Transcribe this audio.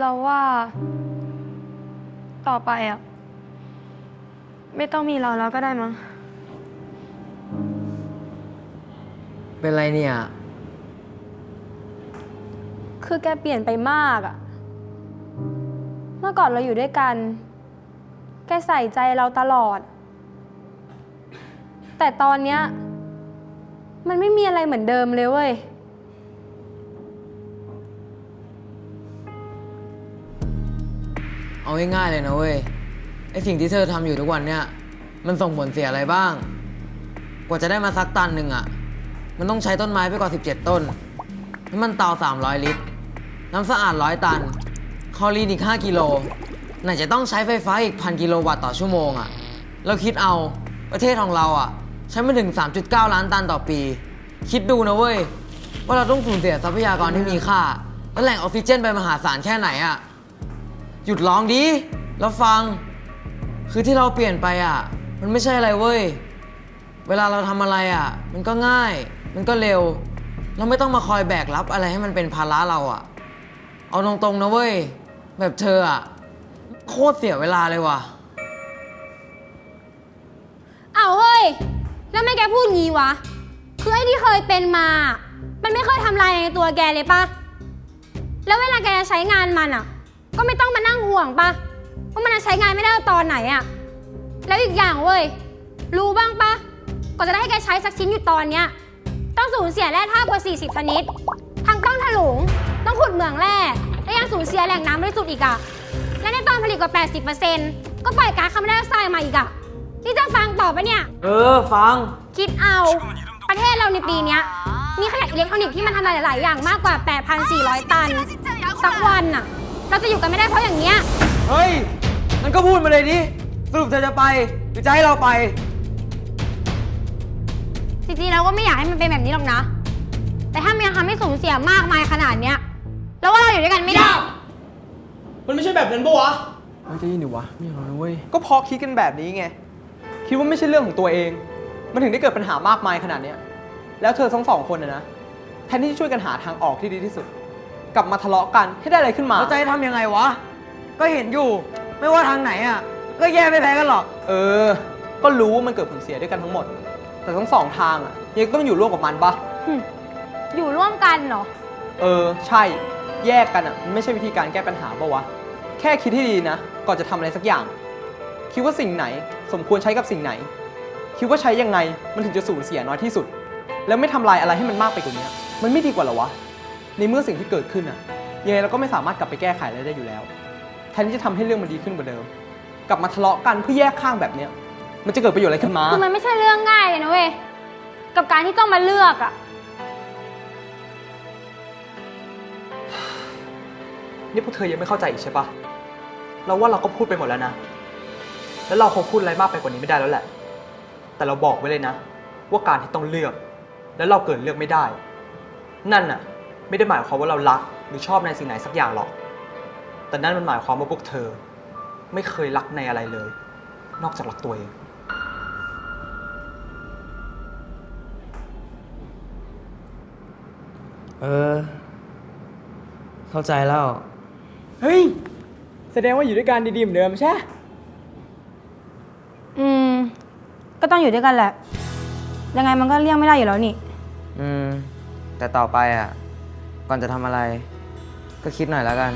เราว่าต่อไปอะ ไม่ต้องมีเราแล้วก็ได้มั้ง เป็นไรเนี่ย คือแกเปลี่ยนไปมากอะเมื่อก่อนเราอยู่ด้วยกัน แกใส่ใจเราตลอด แต่ตอนเนี้ย มันไม่มีอะไรเหมือนเดิมเลยเว้ย เอาง่ายๆเลยนะเว้ย ไอสิ่งที่เธอทำอยู่ทุกวันเนี่ย มันส่งผลเสียอะไรบ้าง กว่าจะได้มาสักตันหนึ่งอะ่ะ มันต้องใช้ต้นไม้ไปกว่า 17 ต้น น้ำมันเตา300 ลิตร น้ำสะอาด 100 ตัน คลอรีนอีก 5 กิโล ไหนจะต้องใช้ไฟฟ้าอีกพันกิโลวัตต์ต่อชั่วโมงอะ่ะ เราคิดเอา ประเทศของเราอะ่ะ ใช้มาถึง 3.9 ล้านตันต่อปี คิดดูนะเว้ย ว่าเราต้องสูญเสียทรัพยากรที่มีค่า และแหล่งออกซิเจนไปมหาศาลแค่ไหนอะ หยุดร้องดิแล้วฟัง คือที่เราเปลี่ยนไปอะ มันไม่ใช่อะไรเว้ย เวลาเราทำอะไรอะ มันก็ง่าย มันก็เร็ว เราไม่ต้องมาคอยแบกรับอะไรให้มันเป็นภาระเราอะ เอาตรงๆนะเว้ย แบบเธออะ โคตรเสียเวลาเลยว่ะเอาวเฮ้ย แล้วไม่แกพูดงี้วะ คือไอ้ที่เคยเป็นมา มันไม่เคยทำลายในตัวแกเลยปะแล้วเวลาแกจะใช้งานมันอะ ก็ไม่ต้องมานั่งห่วงปะว่ามันจะใช้งานไม่ได้ตอนไหนอะแล้วอีกอย่างเว้ย รู้บ้างปะกว่าจะได้ให้แกใช้สักชิ้นอยู่ตอนเนี้ย ต้องสูญเสียแร่ธาตุกว่า 40 ชนิด ทั้งต้องถลุง ต้องขุดเหมืองแร่ และยังสูญเสียแหล่งน้ำบริสุทธิ์อีกอะและในตอนผลิตกว่า 80%ก็ปล่อยก๊าซคาร์บอนไดออกไซด์มาอีกอะนี่จะฟังต่อปะเนี่ย เออ ฟัง คิดเอา ประเทศเราในปีเนี้ยมีขยะอิเล็กทรอนิกส์ที่มันทำลายหลาย ๆ อย่างมากกว่า 8,400 ตันสักวันน่ะ เราจะอยู่กันไม่ได้เพราะอย่างเงี้ย เฮ้ย มันก็พูดมาเลยดิสรุปเธอจะไป หรือจะให้เราไป จริงๆเราก็ไม่อยากให้มันเป็นแบบนี้หรอกนะ แต่ถ้ามันยังทำให้สูญเสียมากมายขนาดเนี้ยแล้วว่าเราอยู่ด้วยกันไม่ได้ มันไม่ใช่แบบนั้นปะวะ เฮ้ยจะยินดิวะไม่เอานะเว้ยก็เพราะคิดกันแบบนี้ไง คิดว่าไม่ใช่เรื่องของตัวเอง มันถึงได้เกิดปัญหามากมายขนาดเนี้ยแล้วเธอทั้งสองคนนะนะ แทนที่จะช่วยกันหาทางออกที่ดีที่สุด กลับมาทะเลาะกันให้ได้อะไรขึ้นมาเราจะให้ทำยังไงวะ ก็เห็นอยู่ ไม่ว่าทางไหนอะ ก็แย่ไม่แพ้กันหรอก เออ ก็รู้ว่ามันเกิดผลเสียด้วยกันทั้งหมด แต่ทั้งสองทางอะยังต้องอยู่ร่วมกับมันปะอยู่ร่วมกันเหรอ เออ ใช่ แยกกันอะมันไม่ใช่วิธีการแก้ปัญหาปะวะ แค่คิดให้ดีนะ ก่อนจะทำอะไรสักอย่าง คิดว่าสิ่งไหน สมควรใช้กับสิ่งไหน คิดว่าใช้ยังไงมันถึงจะสูญเสียน้อยที่สุด แล้วไม่ทำลายอะไรให้มันมากไปกว่านี้ มันไม่ดีกว่าเหรอวะ ในเมื่อสิ่งที่เกิดขึ้นอะยังไงเราก็ไม่สามารถกลับไปแก้ไขอะไรได้อยู่แล้วแทนที่จะทำให้เรื่องมันดีขึ้นกว่าเดิม กลับมาทะเลาะกันเพื่อแยกข้างแบบเนี้ย มันจะเกิดประโยชน์อะไรขึ้นมา คือมันไม่ใช่เรื่องง่ายเลยนะเว้ย กับการที่ต้องมาเลือกอะนี่พวกเธอยังไม่เข้าใจอีกใช่ปะเราว่าเราก็พูดไปหมดแล้วนะ แล้วเราคงพูดอะไรมากไปกว่านี้ไม่ได้แล้วแหละ แต่เราบอกไว้เลยนะ ว่าการที่ต้องเลือก แล้วเราเกิดเลือกไม่ได้ นั่นน่ะ ไม่ได้หมายความว่าเรารักหรือชอบในสิ่งไหนสักอย่างหรอก แต่นั่นมันหมายความว่าพวกเธอ ไม่เคยรักในอะไรเลย นอกจากรักตัวเอง เออ เข้าใจแล้ว เฮ้ย แสดงว่าอยู่ด้วยกันดีๆเหมือนเดิมใช่ อืม ก็ต้องอยู่ด้วยกันแหละ ยังไงมันก็เลี่ยงไม่ได้อยู่แล้วนี่ อืม แต่ต่อไปอะ ก่อนจะทำอะไร ก็คิดหน่อยแล้วกัน